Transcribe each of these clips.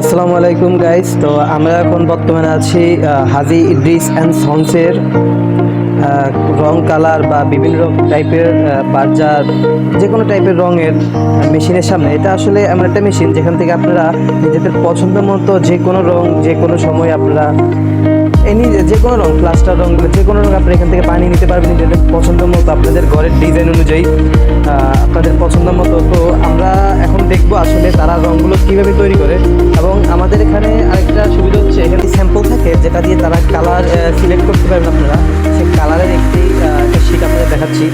আসসালামু আলাইকুম গাইস তো আমরা এখন বর্তমানে আছি হাজি ইদ্রিস অ্যান্ড সন্সের রং কালার বা বিভিন্ন টাইপের বাজার যে কোনো টাইপের রঙের মেশিনের সামনে। এটা আসলে এমন একটা মেশিন যেখান থেকে আপনারা নিজেদের পছন্দ মতো যে কোনো রং যে কোনো সময় আপনারা এনি যে কোনো রং প্লাস্টার রঙগুলো যে কোনো রং আপনি এখান থেকে পানি নিতে পারবেন নিজেদের পছন্দ মতো। আপনাদের ঘরের ডিজাইন অনুযায়ী আপনাদের পছন্দ মতো। তো দেখব আসলে তারা রঙগুলো কীভাবে তৈরি করে। এবং আমাদের এখানে আরেকটা সুবিধা হচ্ছে, এখানে স্যাম্পল থাকে যেটা দিয়ে তারা কালার সিলেক্ট করতে পারবেন আপনারা। সেই কালারের একটি শিট আপনাদের দেখাচ্ছি।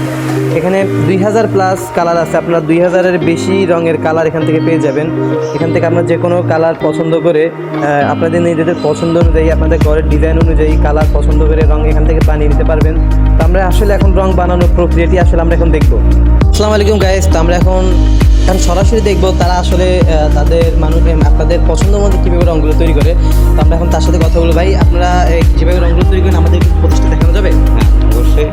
এখানে দুই হাজার প্লাস কালার আছে, আপনারা দুই হাজারের বেশি রঙের কালার এখান থেকে পেয়ে যাবেন। এখান থেকে আপনার যে কোনো কালার পছন্দ করে আপনাদের নিজেদের পছন্দ অনুযায়ী, আপনাদের ঘরের ডিজাইন অনুযায়ী কালার পছন্দ করে রঙ এখান থেকে বানিয়ে নিতে পারবেন। তো আমরা আসলে এখন রঙ বানানোর প্রক্রিয়াটি আসলে আমরা এখন দেখব। আসসালামু আলাইকুম গাইস তো আমরা এখন এখন সরাসরি দেখব তারা আসলে তাদের মানুষ আপনাদের পছন্দ মতো কীভাবে রঙগুলো তৈরি করে। তো আমরা এখন তার সাথে কথা বলব। ভাই আপনারা কীভাবে রঙগুলো তৈরি করেন? আমাদের প্রতিষ্ঠা দেখানো যাবে? হ্যাঁ অবশ্যই।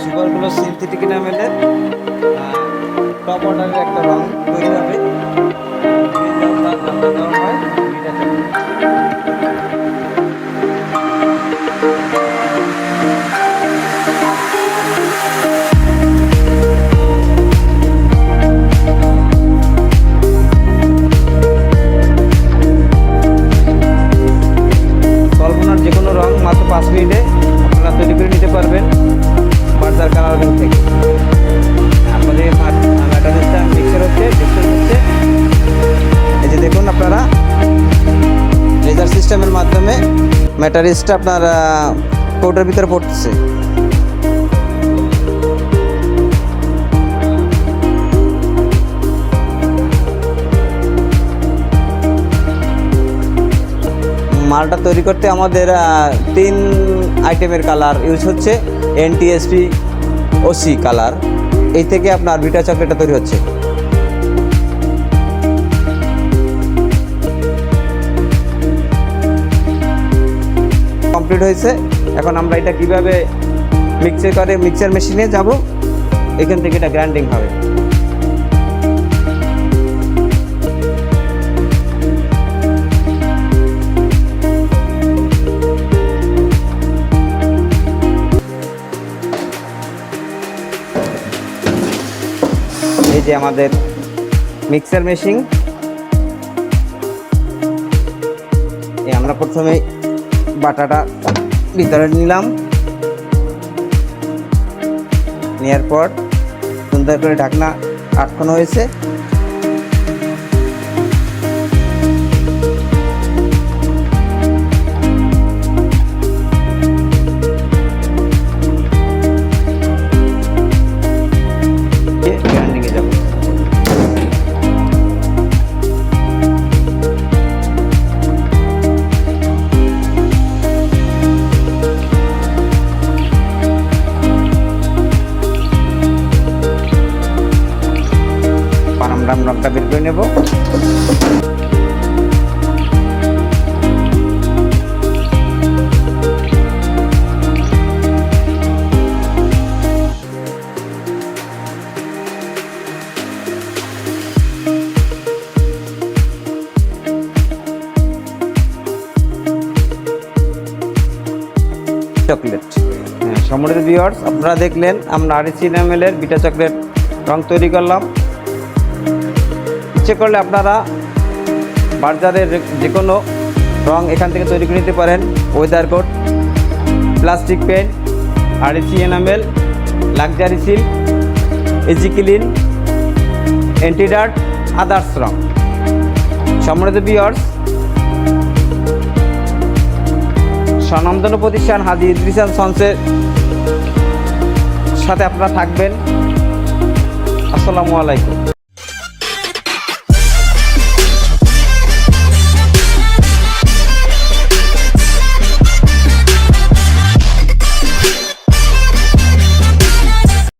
সুপারগুলো সিনথেটিক নামেলের টপ অর্ডারের ম্যাটারিয়ালসটা আপনার কোটের ভিতরে পড়তেছে। মালটা তৈরি করতে আমাদের তিন আইটেমের কালার ইউজ হচ্ছে এনটিএসপি ওসি কালার। এই থেকে আপনার বিটা চকলেটটা তৈরি হচ্ছে। কমপ্লিট হয়েছে। এখন আমরা এটা কীভাবে মিক্সার করে মিক্সার মেশিনে যাব, এখান থেকে এটা গ্রাইন্ডিং হবে। এই যে আমাদের মিক্সার মেশিন আমরা প্রথমে বাটাটা ভিতরে নিলাম। নেওয়ার পর সুন্দর করে ঢাকনা আটকানো হয়েছে। পানাম রংটা বের করে নেব। চকলেট হ্যাঁ সম্মানিত ভিউয়ার্স আপনারা দেখলেন, আমরা আরিসি নামেলের বিটা চকলেট রং তৈরি করলাম। ইচ্ছে করলে আপনারা বাজারের যে কোনো রং এখান থেকে তৈরি করে নিতে পারেন। ওয়েদার কোট প্লাস্টিক পেন আরিসি এনামেল লাক্সারি সিল্ক এজি ক্লিন অ্যান্টিডার্ট আদার্স রং। সম্মানিত ভিউয়ার্স স্বনামধন্য প্রতিষ্ঠান হাজি ইদ্রিসান সন্সের সাথে আপনারা থাকবেন। আসসালামু আলাইকুম।